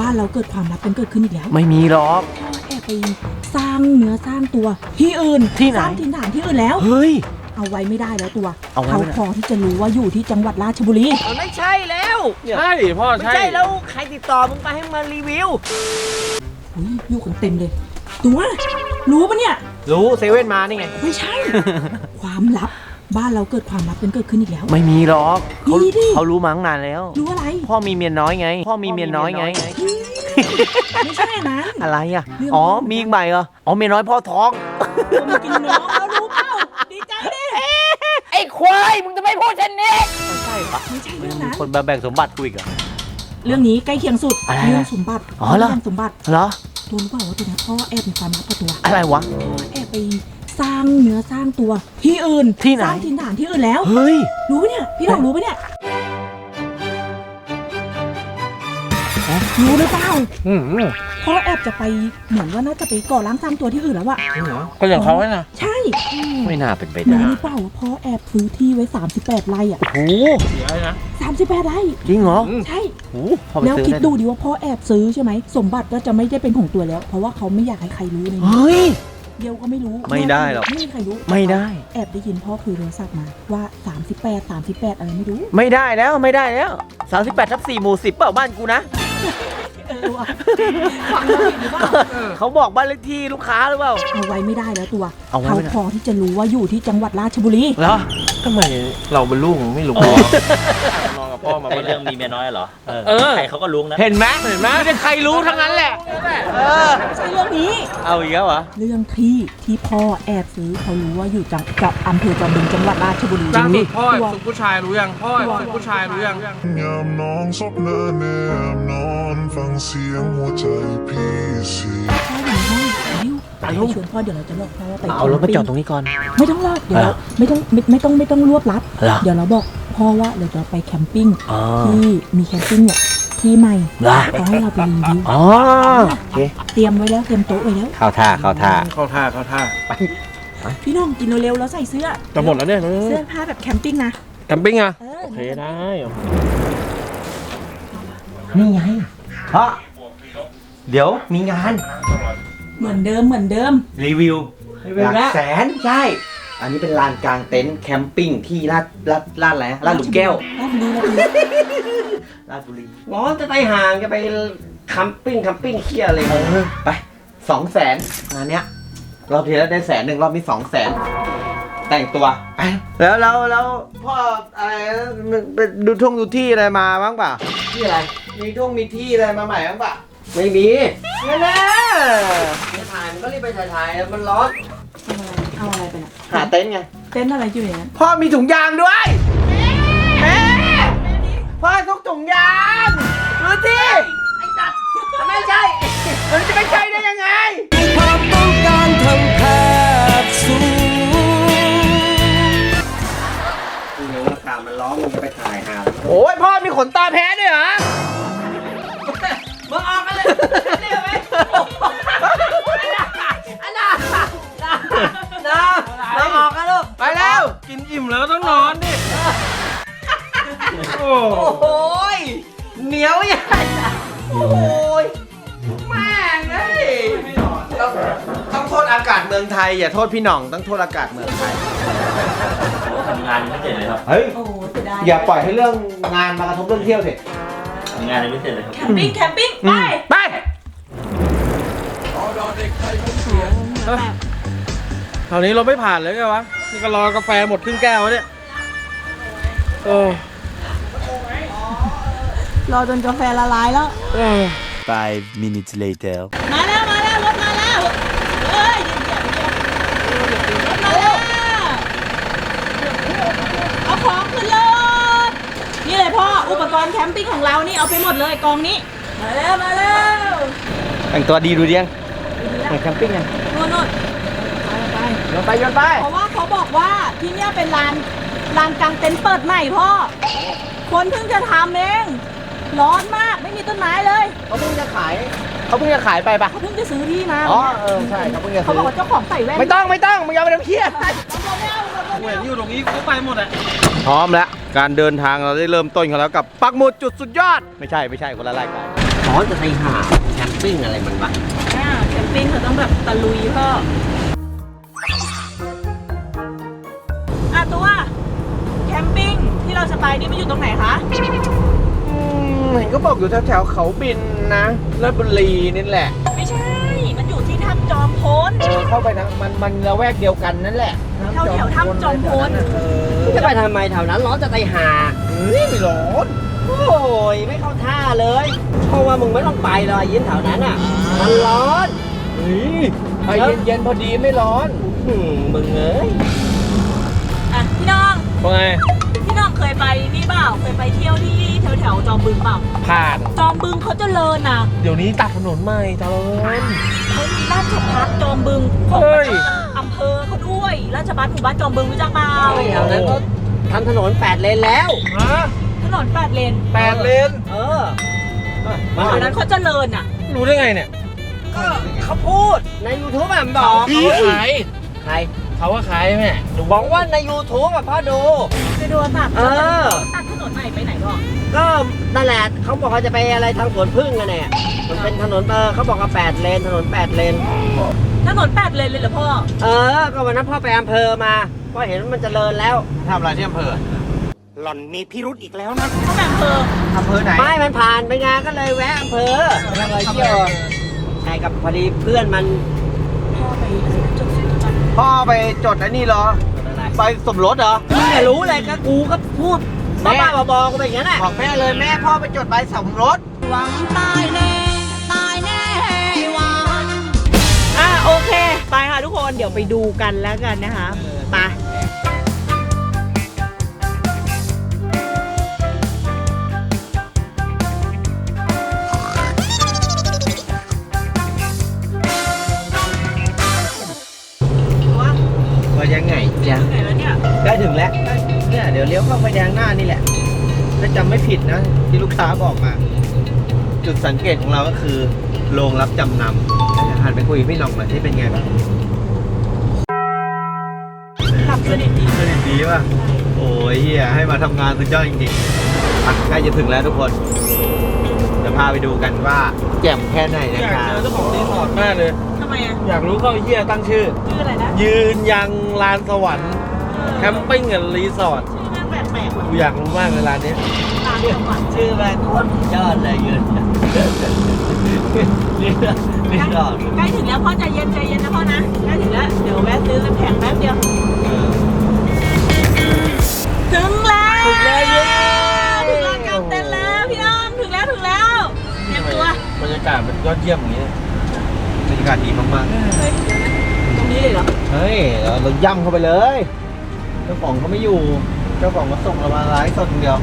บ้านเราเกิดความลับกันเกิดขึ้นอีกแล้วไม่มีหรอกพ่อแอบไปสร้างเนื้อสร้างตัวที่อื่นที่ไหน สร้างถิ่นฐานที่อื่นแล้ว เฮ้ย เอาไว้ไม่ได้แล้วตัวเอาไว้เขาไม่ได้ พอที่จะรู้ว่าอยู่ที่จังหวัดราชบุรี มันไม่ใช่แล้วใช่พ่อไม่ใช่ ใช่แล้วใครติดต่อมึงไปให้มารีวิว อุ้ยอยู่กันเต็มเลย ตัว รู้ปะเนี่ย รู้เซเว่นมานี่ไง ไม่ใช่ ความลับ บ้านเราเกิดความลับกันเกิดขึ้นอีกแล้ว ไม่มีหรอกเขามีดิ เขารู้มาตั้งนานแล้ว รู้อะไร พ่อมีเมียน้อยไง พ่อมีเมียน้อยไง ไม่ใช่อันนั้น อะไรอะ เรื่อง อ๋อพ่อมีอีกใหม่เหรอ อ๋อ เมียน้อยพ่อท้อง ผมกินน้องแล้วรู้เปล่าดีใจดิไอ้ควาย มึงจะไม่พูดเช่นนี้ ไม่ใช่ปะไม่ใช่เรื่องนั้น คนมาแบ่งสมบัติกูอีกเหรอ เรื่องนี้ใกล้เคียงสุดอะไรเรื่องสมบัติอ๋อเหรอ เรื่องสมบัติเหรอ ตัวรู้เปล่าว่าตัวเนี้ยพ่อแอบมีความลับกับตัวอะไรวะ แอบไป สร้างเนื้อสร้างตัวที่อื่นที่ไหน สร้างถิ่นฐานที่อื่นแล้ว เฮ้ย รู้ปะเนี่ย พี่หลองรู้ปะเนี่ยรู้หรือเปล่าอืมพ่อแอบจะไปเหมือนว่าน่าจะไปก่อร่างสร้างตัวที่อื่นแล้วอะก็อย่างเขาไว้นะใช่ไม่น่าเป็นไปรู้ได้หรือเปล่าว่าพ่อแอบซื้อที่ไว้ 38ไร่อะโอ้โหเสียเลยนะ 38ไร่จริงเหรอใช่ โอ้โหพ่อไปแล้วซื้อคิดได้ดูดิว่าพ่อแอบซื้อใช่ไหม สมบัติก็จะไม่ได้เป็นของตัวแล้ว เพราะว่าเขาไม่อยากให้ใครรู้ในนี้เฮ้ย เดียวก็ไม่รู้ไม่ได้หรอกไม่มีใครรู้ไม่ได้ แอบได้ยินพ่อคุยโทรศัพท์มาว่า 38 38 อะไรไม่รู้ ไม่ได้แล้วไม่ได้แล้ว 38ทับ4หมู่10เปล่าบ้านกูนะเออว่ะฟังแล้วผิดหรือเปล่าเขาบอกบ้านเลขที่ลูกค้าหรือเปล่า เอาไว้ไม่ได้แล้วตัวเอาไว้เขาไม่ได้ พอที่จะรู้ว่าอยู่ที่จังหวัดราชบุรี เหรอทำไมเราเป็นลูกไม่รู้นอนกับ พ่อมาไอปะเนี่เรื่ยองมีเมียน้อยเหรอเออ ใครเขาก็รู้นะ เห็นไหมเห็นไหมไม่ได้ใครรู้ทั้งนั้นแหละ เออไม่ใช่เรื่องนี้ เอาอีกแล้วเหรอ เรื่องที่ที่พ่อแอบซื้อเขารู้ว่าอยู่จังกับอำเภอจอมบึงจังหวัดราชบุรีล่าสุดพ่อตัวสุดผู้ชายรู้ยังพ่อสุดผู้ชายรู้ยังยามน้องซบเนินแนมนอนฟังเสียงหัวใจพี่เสี ยพ่ออยู่ในห้องดิวไปชวนพ่อเดี๋ยวเราจะบอกพ่อว่าไปเอารถมาจอดตรงนี้ก่อน ไม่ต้องรอดเดี๋ยวเราไม่ต้องไม่ไม่ต้องไม่ต้องรวบรัด เหรอเดี๋ยวเราบอกพ่อว่าเดี๋ยวเราไปแคมปิ้งอ๋อที่มีแคมปิ้งเนี่ยที่ใหม่เหรอเขาให้เราไปรีวิวอ๋อโอเคเตรียมไว้แล้วเตรียมโต๊ะไว้แล้วเข้าท่าเข้าท่าเข้าท่าเข้าท่าพี่น้องกินเร็วๆแล้วใส่เสื้อจะหมดแล้วเนี่ยเสื้อผ้าแบบแคมปิ้งนะแคมปิ้งอะเออโอเคได้นี่ไงเพราะเดี๋ยวมีงาน เหมือนเดิมเหมือนเดิม รีวิวรีวิวหลัแล้วกแสนใช่ อันนี้เป็นลานกลางเต็นท์แคมปิ้งที่ลาดลาดลาดอะไรนะลาดหลุมแก้วลาดบุรีลาดบุรีลาดบุรีร้อนจะไปห่างจะไปคัมปิ้งคัมปิ้งเคียอะไรเออไปสองแสนงานเนี้ยรอบที่แล้วได้แสนหนึ่งรอบนี้สองแสนแต่งตัวไปแล้วแล้วแล้วพ่ออะไรไปดูท่งดูที่อะไรมาบ้างเปล่าที่อะไรมีท่งมีที่อะไรมาใหม่บ้างเปล่า ไม่มีเนี่ยนะไปถ่ายมันก็รีบไปถ่ายๆมันร้อนเอาอะไรไปน่ะหาเต็นท์ไง เต้นท์อะไรอยู่ในนั้นพ่อมีถุงยางด้วยแม่พ่อทุกถุงยางดูที่ไอ้จัดไม่ใช่มันจะไม่ใช่ได้ยังไง ความต้องการทางแพทย์สูงเดี๋ยวอากาศมันร้อนมึงจะไปถ่ายหา โอ้ยพ่อมีขนตาแพ้ด้วยเหรอมึงออกกัน เลยนี่ไหมอันน่ะน้ำน้ำออกกันลูก ไปแล้ว กินอิ่มแล้วก็ต้องนอนดิโอ้โอ้โหยเหนียวใหญ่โอ้ยแม่งเอ้ยต้องต้องโทษอากาศเมืองไทย อย่าโทษพี่หน่องต้องโทษอากาศเมืองไทย ทำงานยังไม่เสร็จเลยครับเฮ้ย โอ้เสียดายอย่าปล่อยให้เรื่องงานมากระทบเรื่องเที่ยวสิทำงานยังไม่เสร็จเลยครับ แคมปิ้งแคมปิ้งไป ไป คราวนี้เราไม่ผ่านเลยไงวะ นี่ก็รอกาแฟหมดครึ่งแก้วแล้วเนี่ย โอ้รอจนกาแฟละลายแล้ว เออ Five minutes later. มาแล้วมาแล้วรถมาแล้วเฮ้ยเหยียบเหยียบเหยียบรถมาแล้วเอาของขึ้นรถนี่เลยพ่ออุปกรณ์แคมปิ้งของเรานี่เอาไปหมดเลยกองนี้ มาแล้วมาแล้วแต่งตัวดีดูดิยัง แคมปิ้งไงโน่นโน่นไปโยนไปโยนไป เพราะว่าเขาบอกว่าที่เนี่ยเป็นลานลานกลางเต็นท์เปิดใหม่พ่อ คนเพิ่งจะทำเอง ร้อนมากไม่มีต้นไม้เลยเขาเพิ่งจะขาย เขาเพิ่งจะขายไปปะเขาเพิ่งจะซื้อที่มาอ๋อเออใช่เขาเพิ่งจะเขาซื้บอกอว่าเจ้าของใส่แว่นไม่ต้องไม่ต้องมึงอย่าไปทำเพี้ยเหมือนอยู่ตรงนี้กูไปหมดอะพร้อมแล้ว การเดินทางเราได้เริ่มต้นกันแล้วกับปักหมุดจุดสุดยอด ไม่ใช่ไม่ใช่คนละรายการพร้ร้อนจะไทยหาแคมปิ้งอะไรมันวะอ่าแคม ปิ้งเขาต้องแบบตะลุยพ่ออะตัวแคมปิ้งที่เราจะไปนี่มันอยู่ตรงไหนคะอืมเห็นก็บอกอยู่แถวๆเขาบินนะราชบุรีนี่แหละไม่ใช่ มันอยู่ที่ถ้ำจอมพล เออเข้าไปทางมันมันละแวกเดียวกันนั่นแหละแถวแถวถ้ำจอมพล เออจะไปทำไมแถวนั้นร้อนจะไทยหาเฮ้ยไม่ร้อนโอ้ยไม่เข้าท่าเลย เพราะว่ามึงไม่ต้องไปเลยยินแถวนั้นอะ มันร้อน เฮ้ยไปเย็นๆพอดีไม่ร้อนอืมมึงเอ้ยอะพี่น้อง ว่าไง พี่น้องเคยไปนี่เปล่า เคยไปเที่ยวที่แถวแถวๆจอมบึงเปล่า ผ่าน จอมบึงเขาเจริญอะเดี๋ยวนี้ตัดถนนใหม่เจริญ เขามีราชพัฒจอมบึงของเฮ้ย อำเภอเขาด้วย ราชพัฒหมู่บ้านจอมบึงรู้จักเปล่าแถวนั้นก็ทำถนนแปดเลนแล้ว ฮะถนนแปดเลนแปดเลนเออ แถวนั้นเขาเจริญอะ รู้ได้ไงเนี่ย ก็เขาพูดใน YouTube อะมันบอกเขาขายใครเขาว่าขายแม่ดูบอกว่าใน YouTube อะพ่อดู ไปดูตัดเออ ตัดถนนใหม่ไปไหนก็ก็นั่นแหละเขาบอกเขาจะไปอะไรทางสวนพึ่งกันเนี่ยมันเป็นถนนเออเขาบอกว่าแปดเลนถนนแปดเลน ถนนแปดเลนเลยเหรอพ่อเออ ก็วันนั้นพ่อไปอำเภอมาพ่อเห็นว่ามันเจริญแล้วทำอะไรที่อำเภอเขาแบ่งอำเภออำเภอไหนไม่มันผ่านไปงานก็เลยแวะอำเภอ ทำอะไรเที่ยวอะ ใช่กับพอดีเพื่อนมัน พ่อไปจดสิทธิ์จันทร์พ่อไปจดไอ้นี่เหรออะไรไปสมรสเหรอ มึงจะรู้อะไรก็กูก็พูดบ้าๆบอๆกูไปอย่างนั้นแหละบอกแม่เลยแม่พ่อไปจดใบสมรส หวังตายแน่ตายแน่หวังอะโอเค ไปค่ะทุกคนเดี๋ยวไปดูกันแล้วกันนะคะไป ค้าบอกมา จุดสังเกตของเราก็คือโรงรับจำนำเดี๋ยวหันไปคุยกับพี่หน้องหน่อยที่เป็นไงบ้างหลับสนิทดีสนิทดีป่ะ โอ้ยเฮียให้มาทำงานสุดยอดจริงๆอะใกล้จะถึงแล้วทุกคนจะพาไปดูกันว่าแจ่มแค่ไหนอนะยากครัเจอบเจ้าของรีสอร์ทมากเลย ทำไมอะอยากรู้เขาไอ้เฮียตั้งชื่อ ชื่ออะไรนะยืนยังลานสวรรค์แคมปิ้งกับรีสอร์ทชื่อแม่งแปลกๆว่ะ กูอยากรู้มากเลยร้านเนี้ย ตามจังหวัดชื่ออะไรโคตรยอดเลยยืนนี่นี่ก็ใกล้ถึงแล้วพ่อใจเย็นใจเย็นนะพ่อนะใกล้ถึงแล้วเดี๋ยวแวะซื้อน้ำแข็งแป๊บเดียวถึงแล้วถึงแล้วเย้ถึงลานกลางเต็นท์แล้วพี่น้องถึงแล้วถึงแล้วเตรียมตัวบรรยากาศมันยอดเยี่ยมอย่างนี้บรรยากาศดีมากเฮ้ยตรงนี้เลยเหรอๆเฮ้ยเราย่ำเข้าไปเลยเจ้าของเขาไม่อยู่เจ้าของมาส่งเรามาไลฟ์สดอย่างเดียว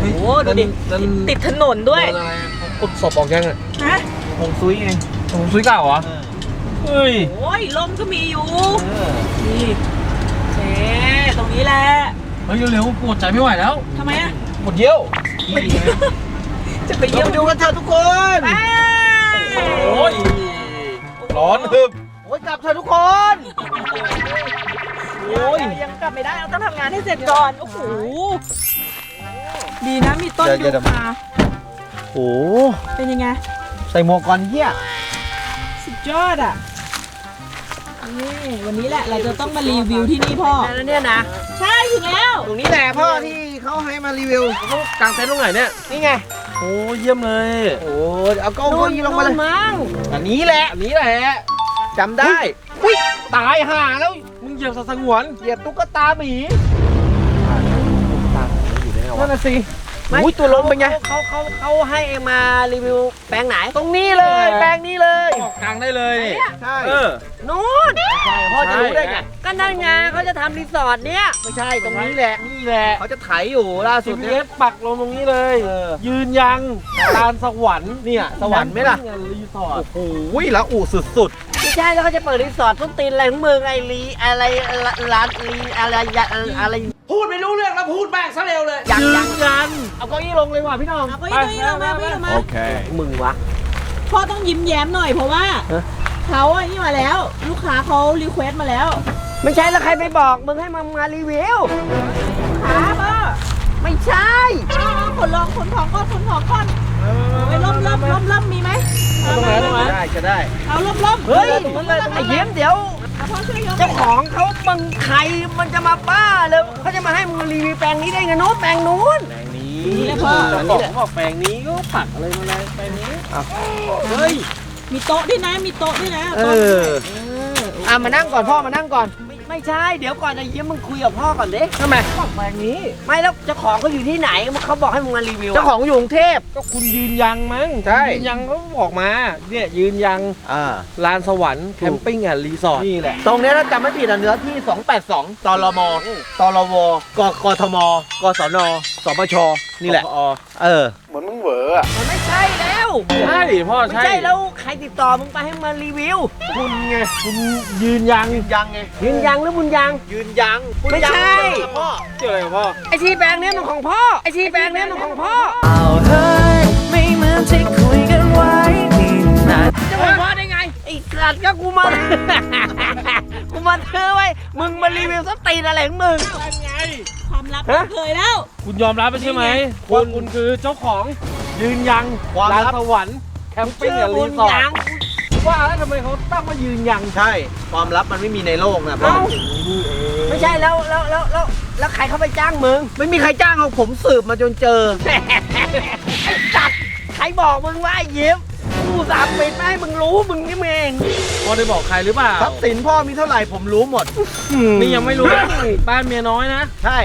โอ้โหดูดินั่น ติดถนนด้วยโอะไรเขาขุดศพออกยังอะฮะคงซุยไงผมซุยเก่าเหรอเฮ้ยโอ้ยลมก็มีอยู่เออนี่เจ๊ตรงนี้แหละเฮ้ยเร็วๆปวดใจไม่ไหวแล้วทำไมอะปวดเยี่ยวจะไปเราเยี่ยมไปดูกันเถอะทุกคนไปโอ้ยร้อนฮึบโอ้ยกลับเถอะทุกคน โอ้ยยังกลับไม่ได้เราต้องทำงานให้เสร็จก่อนโอ้โห ดีนะมีต้นเดี๋ยวยูเดี๋ยว คาโอ้เป็นยังไง ใส่หมวกก่อนเฮียสุดยอดอะนี่วันนี้แหละเราจะต้องมารีวิวที่นี่พ่อ แล้วเนี่ยนะใช่ถึงแล้ว ตรงนี้แหละพ่อที่เขาให้มารีวิวเขากางเต็นท์ตรงไหนเนี่ยนี่ไงโอ้เยี่ยมเลยโอ้เอาเก้าอี้ลงมาเลยมั้งอันนี้แหละอันนี้แหละจำได้ตายห่าแล้วมึงเหยียบสัตว์สงวนเหยียบตุ๊กตาหมี นั่นน่ะสิอุ้ยตัวลงเป็นไง เขาเขาเขาให้เองมารีวิวแปลงไหน ตรงนี้เลย แปลงนี้เลยออกกลางได้เลยนี่ใช่เออ นู้นพ่อจะรู้ได้ไงก็นั่นไงเขาจะทำรีสอร์ทเนี้ยไม่ใช่ตรงนี้แหละนี่แหละเขาจะไถอยู่ล่าสุดเนี่ย GPS ปักลงตรงนี้เลย เออ ยืนยังลานสวรรค์เนี่ยสวรรค์ไหมล่ะนี่งรีสอร์ทโอ้โหแล้วอู่สุด ไม่ใช่แล้วเขาจะเปิดรีสอร์ทต้นตีนอะไรของมึงไอรีอะไรร้านรีอะไรอะไรพูดไม่รู้เรื่องแล้วพูดแม่งซะเร็วเลยยังยืยังนยันเอาเก้าอี้ลงเลยว่ะพี่น้องเอาเก็ยี่ตัวนี้ลงมาไม่ลงมามึงวะพ่อต้องยิ้มแย้มหน่อยเพราะว่าเอ๊ะเขาอันนี้มาแล้ว ลูกค้าเขารีเควสต์มาแล้ว ไม่ใช่แล้วใครไปบอกมึงให้มามารีวิวขาพ่อไม่ใช่ขนลองขนของก่อนขนของก่อน ไปล่มล่มล่มล่มมีไหมตรงไหนตรงไหนได้จะได้เอาล่มล่มเฮ้ยไอ้ยิ้มเดี๋ยวเอาพ่อช่วยยกเจ้าของเขามึงใครมันจะมาบ้าเลยเขาจะมาให้มึงรีวิวแปลงนี้ได้ไงโน้ตแปลงนู้นแปลงนี้นี่แหละพ่อเจ้าของบอกแปลงนี้ก็ปักอะไรมาเลยแปลงนี้เฮ้ยมีโต๊ะด้วยนะมีโต๊ะด้วยนะเอโต๊ะออะมานั่งก่อนพ่อมานั่งก่อน ไม่ไม่ใช่ เดี๋ยวก่อนไอ้ยิ้มมึงคุยกับพ่อก่อนดิทำไมบอกแปลงนี้ ไม่แล้วเจ้าของเขาอยู่ที่ไหนเขาบอกให้มึงมารีวิวเจ้าของอยู่กรุงเทพ ก็คุณยืนยันมั้งใช่ ยืนยันเขาบอกมา เนี่ยยืนยันอ่า ลานสวรรค์แคมปิ้งแอนด์รีสอร์ทนี่แหละ ตรงเนี้ยถ้าจำไม่ผิดอะเนื้อที่ 282ตลมตลวกกทมกสนสปชนี่แหละอ๋อเออมันไม่ใช่แล้ว ใช่พ่อไม่ใช่ ใช่แล้วใครติดต่อมึงไปให้มารีวิว คุณไงคุณยืนยันยังไงยืนยังหรือบุญยัง ยืนยังไม่ใช่เกี่ยวกับพ่อเกี่ยวอะไรกับพ่อไอชีแปลงเนี้ยมันของพ่อไอชีแปลงเนี้ยมันของพ่อเอาเฮ้ยไม่เหมือนที่คุยกันไว้นี่นะจะเป็นพ่อได้ไงไอ้สัตว์ก็กูมา กูมาเธอไว้มึงมารีวิวสตีนอะไรของมึง ความลับฮะ เคยแล้ว คุณยอมรับไปใช่ไหมคุณคุณคือเจ้าของ ยืนยันความลานลับสวรรค์แคมปิ้งชื่แอนด์บุรีญสอร์ยังทว่าแล้วทำไมเขาตั้งมายืนยันใช่ ความลับมันไม่มีในโลกนะพ่อเอ้าไม่ใช่แล้วแล้วแล้วแล้วแล้วใครเขาไปจ้างมึงไม่มีใครจ้างหรอกผมสืบมาจนเจอ ไอ้สัตว์ใครบอกมึงว่าไอ้ยิ้ม กูสามปิดไม่ให้มึงรู้มึงนี่เองพ่อได้บอกใครหรือเปล่าทรัพย์สินพ่อมีเท่าไหร่ผมรู้หมด นี่ยังไม่รู้นะบ้านเมียน้อยนะ ใช่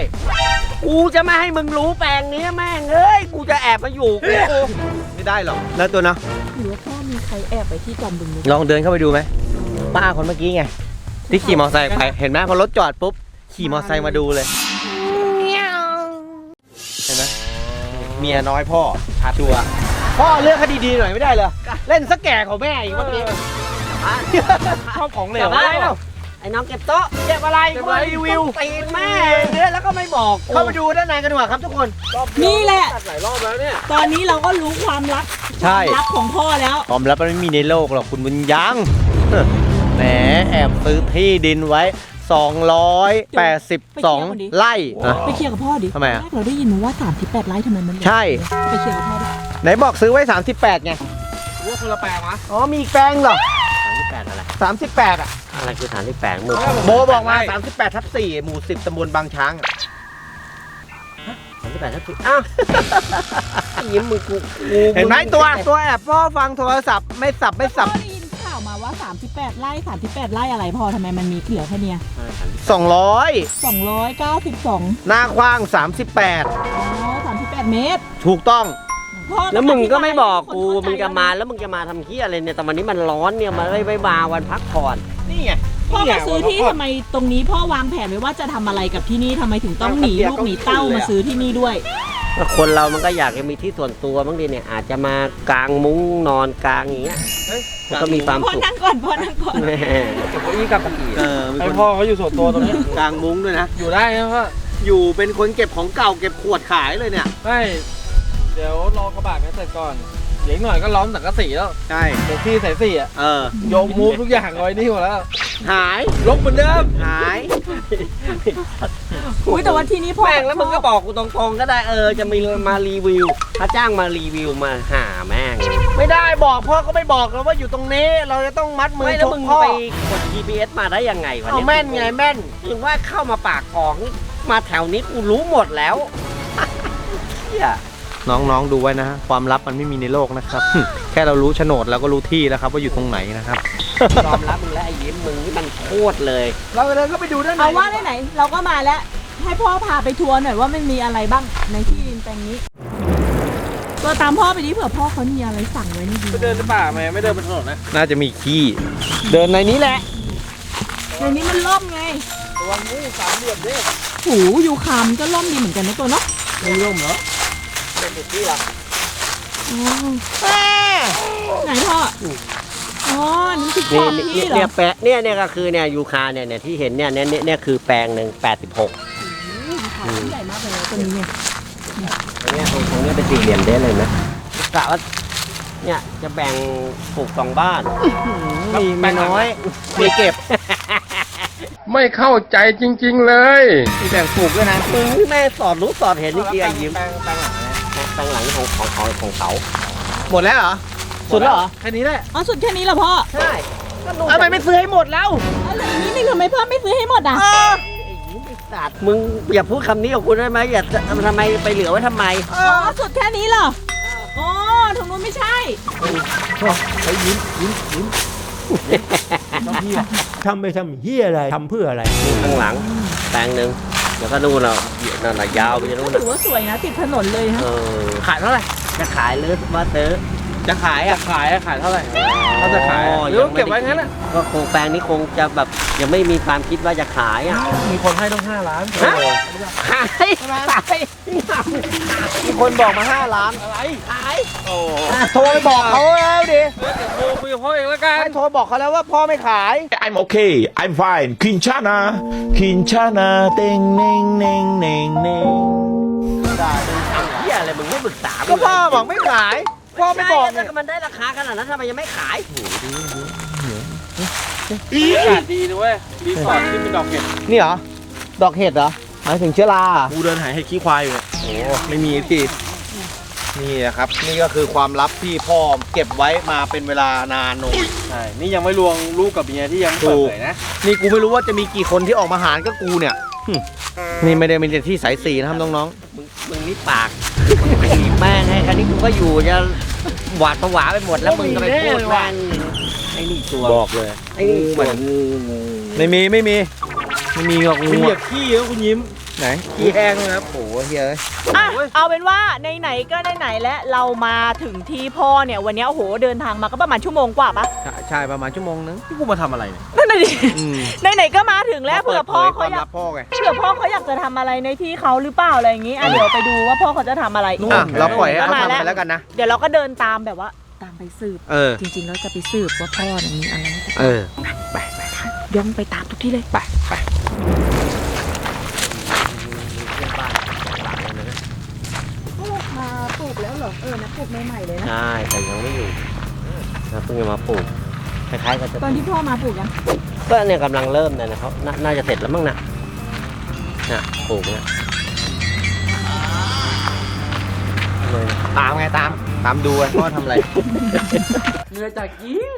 กูจะไม่ให้มึงรู้แปลงนี้แม่งเอ้ยกูจะแอบมาอยู่กูไม่ได้หรอกแล้วตัวเนาะหรือว่าพ่อมีใครแอบไปที่จอมบึงหรือลองเดินเข้าไปดูไหมป้าคนเมื่อกี้ไง ที่ขี่มอเตอร์ไซค์ไปเห็นไหมพอรถจอดปุ๊บขี่มอเตอร์ไซค์มาดูเลยเห็นไหมเมียน้อยพ่อชัวร์ พ่อเลือกคดีดีๆหน่อยไม่ได้เลยเล่นสแก่ของแม่อีกเมื่อกี้ชอบของเหลเดี๋วยวได้แล้วไอ้น้องเก็บโต๊ะเก็บอะไรเก็บอะไรรีวิวตีนแม่เนี่ยแล้วก็ไม่บอกกูเข้าไปดูด้านในกันดีกว่าครับทุกคน นี่แหละตัดหลายรอบแล้วเนี่ย ตอนนี้เราก็รู้ความลับใช่ ความลับของพ่อแล้ว ความลับมันไม่มีในโลกหรอกคุณบุญยัง แหมแอบซื้อที่ดินไว้ 282 ไร่อะไปเคลียร์กับพ่อดิทำไมอะ แรกเราได้ยินมาว่า 38ไร่ทำไมมันเยอะใช่ ไปเคลียร์กับพ่อดิ ไหนบอกซื้อไว้ 38ไงว่าคนละแปลงวะอ๋อมีอีกแปลงเหรอแปดอะไร 38อะอะไรคือฐานที่แปดมึงโบบอกมา 38ทับ4หมู่ 10ตำบลบางช้างฐานที่แปดทับสิบอ้าวไอ้ยิ้มมึงกูกูเห็นไหมตัวตัวแอบพ่อฟังโทรศัพท์ไม่สับไม่สับพ่อได้ยินข่าวมาว่า 38 ไร่ 38 ไร่อะไรพ่อทำไมมันมีเหลือแค่เนี้ย200 292 หน้ากว้างอ๋อ38 เมตร38ถูกต้อง พ่อแล้วมึงก็ไม่บอกกูคนเข้าใจมึงจะมาแล้วมึงจะมาทำเฮียอะไรเนี่ยแต่วันนี้มันร้อนเนี่ยมันไม่ไม่มาวันพักผ่อนนี่ไงพ่อมาซื้อที่ทำไมตรงนี้พ่อวางแผนไว้ว่าจะทำอะไรกับที่นี่ทำไมถึงต้องหนีลูกหนีเต้ามาซื้อที่นี่ด้วยคนเรามันก็อยากจะมีที่ส่วนตัวบ้างดิเนี่ยอาจจะมากางมุ้งนอนกลางอย่างเงี้ยมันก็มีความพ่อสุขนั่งก่อนพ่อนั่งก่อน แม่เก็บเก้าอี้กลับกันอีกเออมีให้คนพ่อเขาอยู่ส่วนตัวตรงนี้ กลางมุ้งด้วยนะ อยู่ได้นะพ่ออยู่เป็นคนเก็บของเก่าเก็บขวดขายเลยเนี่ย ไม่ เดี๋ยวรอกระบะกันเสร็จก่อน เดี๋ยวอีกหน่อยก็ล้อมสังกะสีแล้ว ใช่ เดี๋ยวที่ใส่สีอะเออ โยกมูฟทุกอย่างไว้นี่หมดแล้วหาย ลบเหมือนเดิมหายอุ้ยแต่ว่าที่นี้พ่อแม่งแล้วมึงก็บอกกูตรงๆก็ได้เออ จะมีมารีวิว ถ้าจ้างมารีวิวมาหาแม่ง ไม่ได้บอกพ่อก็ไม่บอกเราว่าอยู่ตรงนี้ เราจะต้องมัดมือไม่แล้วมึงชกพ่อไปกด GPS มาได้ยังไงวะเอาเนี่ยแม่นไงแม่น ถึงว่าเข้ามาปากกองนี่มาแถวนี้กูรู้หมดแล้วเฮีย น้องๆดูไว้นะฮะความลับมันไม่มีในโลกนะครับ แค่เรารู้โฉนดเราก็รู้ที่แล้วครับว่าอยู่ตรงไหนนะครับ ยอมรับมึงแล้วไอ้ยิ้มมึงนี่มันโคตรเลย เราเลยก็ไปดูด้านในเอาว่าได้ไหนเราก็มาแล้ว ให้พ่อพาไปทัวร์หน่อยว่ามันมีอะไรบ้างในที่ดินแปลงนี้ตัวตามพ่อไปดิเผื่อพ่อเขามีอะไรสั่งไว้นี่ดีไปเดินในป่าไหมไม่เดินบนถนนนะน่าจะมีขี้ เดินในนี้แหละในนี้มันล่มไงระวังงูสามเหลี่ยมเด้หูยูคามก็ล่มดีเหมือนกันนะตัวเนาะไม่ร่มเหรอ อ๋อไหนพ่ออ๋อนี่คือขนี่อนี่ที่เหรเนี่อยแปะเนี่ยเนี่ยก็คือเนี่ยยูคาเนี่ยเนี่ยที่เห็นเนี่ยเนี่ยเนี่ยเนี่ยคือแปลงหนึ่งแปดสิบหกใหญ่มากเลยตัวนี้เนี่ยตรงเนี้ยตรงตรงเนี้ยเป็นสี่เหลี่ยมได้เลยนะกะว่าเนี่ยจะแบ่งปลูกสองบ้านมีไม่น้อยมีเก็บไม่เข้าใจจริงๆเลย มีแบ่งปลูกด้วยนะมึงนี่แม่สอดรู้สอดเห็นจริงๆไอ้ยิ้มแปลงแปลงหลัง ลงหลังนี่ของของของของเขา หมดแล้วเหรอ สุดแล้วเหรอ แค่นี้แหละอ๋อสุดแค่นี้เหรอพ่อใช่ก็ดูทำไมไม่ซื้อให้หมดแล้วอะไรอย่างนี้นี่ทำไมพ่อไม่ซื้อให้หมดอะไอ้หญิงไอ้สัตว์มึงอย่าพูดคำนี้กับกูได้ไหมอย่าทำไมไปเหลือไว้ทำไมอ๋อสุดแค่นี้เหรออ๋อตรงนู้นไม่ใช่ทำไปทำเฮียอะไรทำเพื่ออะไรนี่ข้างหลังแปลงหนึ่ง แล้วก็นู่นเรานั่นน่ะยาวไปนู่นถืน่ะอว่าสวยนะติดถนนเลยฮะเออขายเท่าไหร่จะขายหรือว่าซื้อ จะขายจะอะขายอะขายเท่าไหร่เขาจะขายอ๋อหรือว่ายังไม่เก็บไว้งั้นอะก็คงแปลงนี้คงจะแบบยังไม่มีความคิดว่าจะขายอะมีคนให้ต้องห้าล้านฮะขายขายมีคนบอกมา5ล้านอะไรขายโอ้โทรไปบอกเขาแล้วดิโทรคุยกับพ่อเองแล้วกัน ให้โทรบอกเขาแล้วว่าพ่อไม่ขาย I'm okay I'm fine Kinshana Kinshana เต็งเน่งเน่งเน่งเน่งเฮียอะไรมึงไม่ปรึกษาก็พ่อบอกไม่ขาย พ่อไม่บอกใช่แล้วมันได้ราคาขนาดนั้นทำไมยังไม่ขายอากาศดีนะเว้ยรีสอร์ทที่มีดอกเห็ดนี่เหรอ ดอกเห็ดเหรอ หมายถึงเชื้อราเหรอกูเดินหาเห็ดขี้ควายอยู่เนี่ยโอ้ไม่มีที่นี่นะครับ นี่ก็คือความลับที่พ่อเก็บไว้มาเป็นเวลานานนมใช่ นี่ยังไม่รวมลูกกับเมียที่ยังไม่เปิดเผยนะ นี่กูไม่รู้ว่าจะมีกี่คนที่ออกมาหารก็กูเนี่ยหึ นี่ไม่ได้มีแต่ที่สายสีนะครับน้องมึงมึงนี่ปากถีบแม่งให้คันนี้กูก็อยู่จะหวาดผวาไปหมดแล้วมึงจะไปพูดแม่งไอ้นี่ตัวบอกเลยไอ้นี่ตัวงูไม่มีไม่มี ไม่มีหรอกคุณงูเหยียอะบขี้แล้วคุณยิ้มไหน ขี้แห้งนะครับโอ้โหเฮียเอ้ยอะเอาเป็นว่าไหนๆก็ไหนๆแล้วเรามาถึงที่พ่อเนี่ยวันนี้โอ้โหเดินทางมาก็ประมาณชั่วโมงกว่าปะใช่ใช่ประมาณชั่วโมงนึงที่กูมาทำอะไรเนี่ยนั่นน่ะดิอืมไหนๆก็มาถึงแล้วเผื่อพ่อคเขาวามอยาลักบพ่อไงเผื่อพ่อเขาอยากจะทำอะไรในที่เขาหรือเปล่าอะไรอย่างงี้อะเดี๋ยวไปดูว่าพ่อเขาจะทำอะไรอะเราปล่อยให้เขามาทำไปแล้วกันนะ เดี๋ยวเราก็เดินตามแบบว่าตามไปสืบ เออ จริงๆเราจะไปสืบว่าพ่อเนี่ยมีอะไร เออ ย่องไปตามทุกที่เลย ไปไปมาปลูกแล้วเหรอ เออนะปลูกใหม่ๆเลยนะ ใช่แต่ยังไม่อยู่นะเพิ่งจะมาปลูกคล้ายๆกับจะตอนที่พ่อมาปลูกยังก็เนี่ยกำลังเริ่มเนี่ยนะครับนาน่าจะเสร็จแล้วมั้งนะน่ะปลูกเนี่ยเลยตามไงตาม ตามดูไงพ่อทำอะไร เหนื่อยจากยิง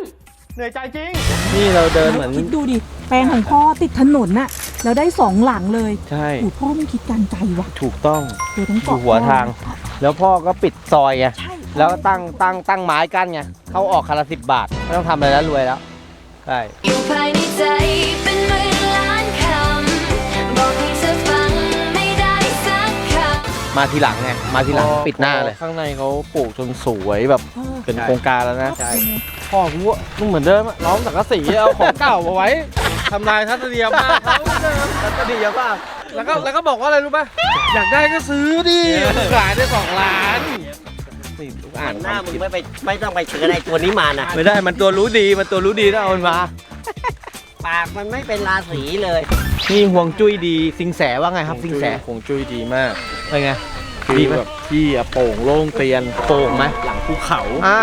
เหนื่อยใจจริง นี่เราเดินเหมือน คิดดูดิ แปลงของพ่อติดถนนน่ะ แล้วได้สองหลังเลยใช่โอ้พ่อไม่คิดการไกลว่ะถูกต้อง เดี๋ยวต้องอยู่เกาะหัวทาง แล้วพ่อก็ปิดซอยไง ใช่แล้วก็ตั้งตั้งตั้งไม้กั้นไง เขาออกคันละสิบบาท ไม่ต้องทำอะไรแล้วรวยแล้ว ใช่ อยู่ภายในใจเป็นหมื่ มาทีหลังไงมาทีหลังปิดหน้าเลย ข้างในเขาปลูกจนสวยแบบเออเป็นโครงการแล้วนะใช่พ่อกูว่าต้องเหมือนเดิมอะล้อมสังกะสีเอาของเก่ามาไว้ทำลายทัศนียภาพเขาเหมือนเดิมแล้วก็ดีเยอะมากแล้วก็แล้วก็บอกว่าอะไรรู้ป่ะอยากได้ก็ซื้อดิขายได้สองล้านนี่อ่านหน้ามึงไม่ไปไม่ต้องไปเจอไอ้ตัวนี้มานะไม่ได้มันตัวรู้ดีมันตัวรู้ดีนะเอามันมา ปากมันไม่เป็นราศีเลย นี่ห่วงจุ้ยดีสิงแสว่าไงครับสิงแสคงจุ้ยดีมากเป็นไงคือดีไหมแบบที่อะโป่งโล่งเตียนโป่งไหมหลังภูเขาอ่า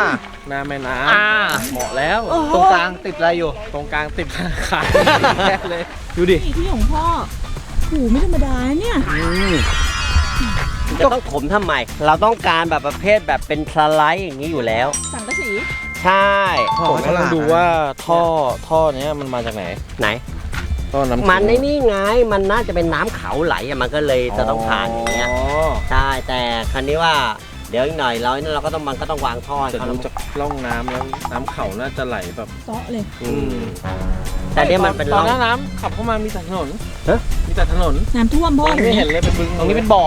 หน้าแม่น้อ่าำเหมาะแล้ว ตรงกลางติดอะไรอยู่ ตรงกลางติดธนาคารแยกเลยดูดินี่ที่ของพ่อโอ้ไม่ธรรมดาเนี่ย จะต้องถมทำไม เราต้องการแบบประเภทแบบเป็นสไลด์อย่างนี้อยู่แล้ว สังกะสี ใช่พ่อผมเขากำลังฉลาดดูว่าท่อท่อเนี้ยมันมาจากไหน ไหนท่อน้ำมันในนี่ไงมันน่าจะเป็นน้ำเขาไหลอะมันก็เลยจะต้องผ่านอย่างเงี้ยใช่แต่คันนี้ว่าเดี๋ยวอีกหน่อยเราเนี่ยเราก็ต้องมันก็ต้องวางท่อให้จะเขาดูจากร่องน้ำแล้วน้ำเขาน่าจะไหลแบบเซาะเลยอืมแต่เนี่ยมันเป็นตอร่นองหน้าน้ำขับเข้ามามีแต่ถนนฮะมีแต่ถนนน้ำท่วมพ่อตรงนี้ไม่เห็นเลยเป็นบึงตรงนี้เป็นบ่อ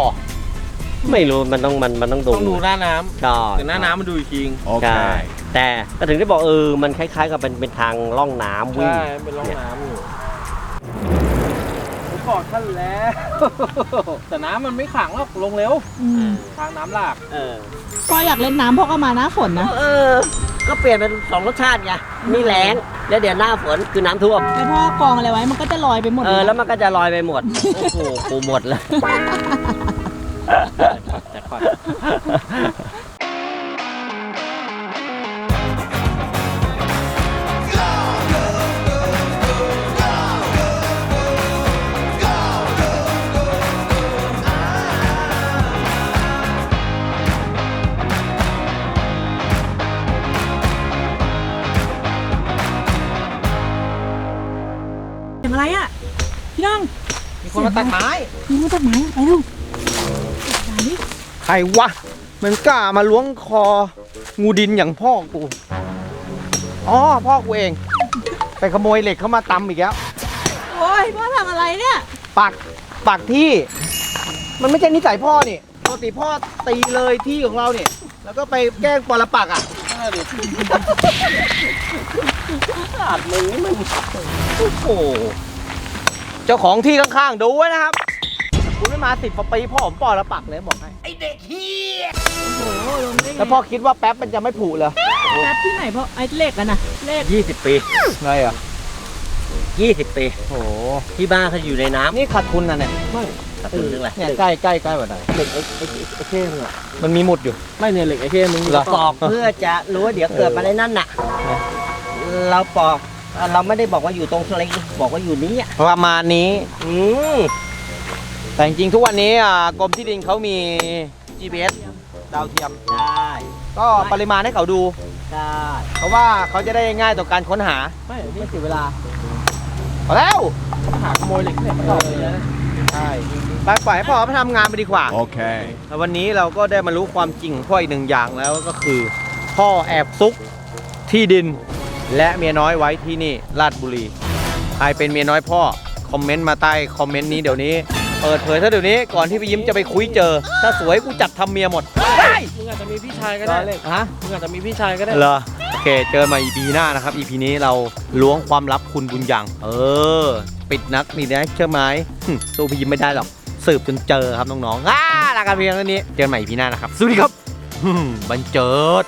ไม่รู้มันต้องมันมันต้องดูต้องดูหน้าน้ำใช่แต่หน้าน้ำมันดูอีกทีใช่แต่ก็ถึงได้บอกเออมันคล้าย ๆ กับเป็นเป็นทางร่องน้ำวิ่งใช่เป็นร่องน้ำอยู่ผมกอดท่านแล้ว แต่น้ำมันไม่ขังหรอกลงเร็ว อืมทางน้ำหลาก เออพ่ออยากเล่นน้ำพ่อก็มาหน้าฝนนะเออ ก็เปลี่ยนเป็นสองรสชาติไงนี่แรงแล้วเดี๋ยวหน้าฝนคือน้ำท่วม แล้วพ่อกองอะไรไว้มันก็จะลอยไปหมดเออ แล้วมันก็จะลอยไปหมด โอ้โหกูหมดเลย อตเสีงไรอะพี่น้งมีคนมาตัดไม้มีคนมาตัดไม้ไปดู วใครวะ มันกล้ามาล้วงคอ งูดินอย่างพ่อกู อ๋อ พ่อกูเอง ไปขโมยเหล็กเข้ามาตำอีกแล้ว โอ้ยพ่อทำอะไรเนี่ย ปัก ปักที่ มันไม่ใช่นิสัยพ่อนี่ปกติพ่อตีเลยที่ของเราเนี่ย แล้วก็ไปแกล้งปรปักอะ ขาดมึงนี่มึงโอ้โห เจ้าของที่ข้างๆ ดูไว้นะครับ คุณไม่มาสิบปีพ่อผมปรปักเลยบอกให้โอ้โหโดนได้ไงแล้วพ่อคิดว่าแป๊บมันจะไม่ผุเหรอแป๊บที่ไหนพ่อไอ้เลขกันนะเลข20ปีไงอะ20ปีโอ้โหที่บ้านเขาอยู่ในน้นี่ขาดทุนนะเนี่ยำตัดเรื่องอะไรเนี่ยใกล้ใกล้ใกล้แบบไหนเหล็กไอ้ไอ้ไอ้เข้มอะมันมีหมุดอยู่ ไม่เนี่ยเหล็กไอ้เข้มมึงเหรอ ปอกเพื่อจะรู้ว่าเดี๋ยวเกิดมาในนั่นน่ะ เราปอกเราไม่ได้บอกว่าอยู่ตรงสลิงบอกว่าอยู่นี้อะประมาณนี้ อืม แต่จริงๆทุกวันนี้อ่ากรมที่ดินเขามี GPS ดาวเทียมใช่ก็ปริมาณให้เขาดูใช่เพราะว่าเขาจะได้ง่ายต่อการค้นหาไม่นี่เสียเวลาพอแล้วหาขโมยเหล็กเนี่ยมันต่อเลยนะใช่ไปปล่อยให้พ่อเขาทำงานไปดีกว่า Okay. แล้ววันนี้เราก็ได้มารู้ความจริงของพ่ออีกหนึ่งอย่างแล้วก็คือ พ่อแอบซุกที่ดิน และเมียน้อยไว้ที่นี่ลาดบุรี ใครเป็นเมียน้อยพ่อ คอมเมนต์มาใต้คอมเมนต์นี้เดี๋ยวนี้ เปิดเผยถ้าเดี๋ยวนี้ก่อนที่พี่ยิ้มจะไปคุยเจอ ถ้าสวยกูจัดทำเมียหมดได้มึงอาจจะมีพี่ชายก็รได้อเล่นฮะมึงอาจจะมีพี่ชายก็ได้เหรอโอเคเจอมา EP หน้านะครับ EP นี้เราล้วงความลับคุณบุญยังเออ ปิดนักนี่นะเชื่อไหมหึสู้พี่ยิ้มไม่ได้หรอกสืบจนเจอครับน้องๆอ่าลากันเพียงเท่านี้เจอกันใหม่ EP หน้านะครับสวัสดีครับหึ่มบันเจิด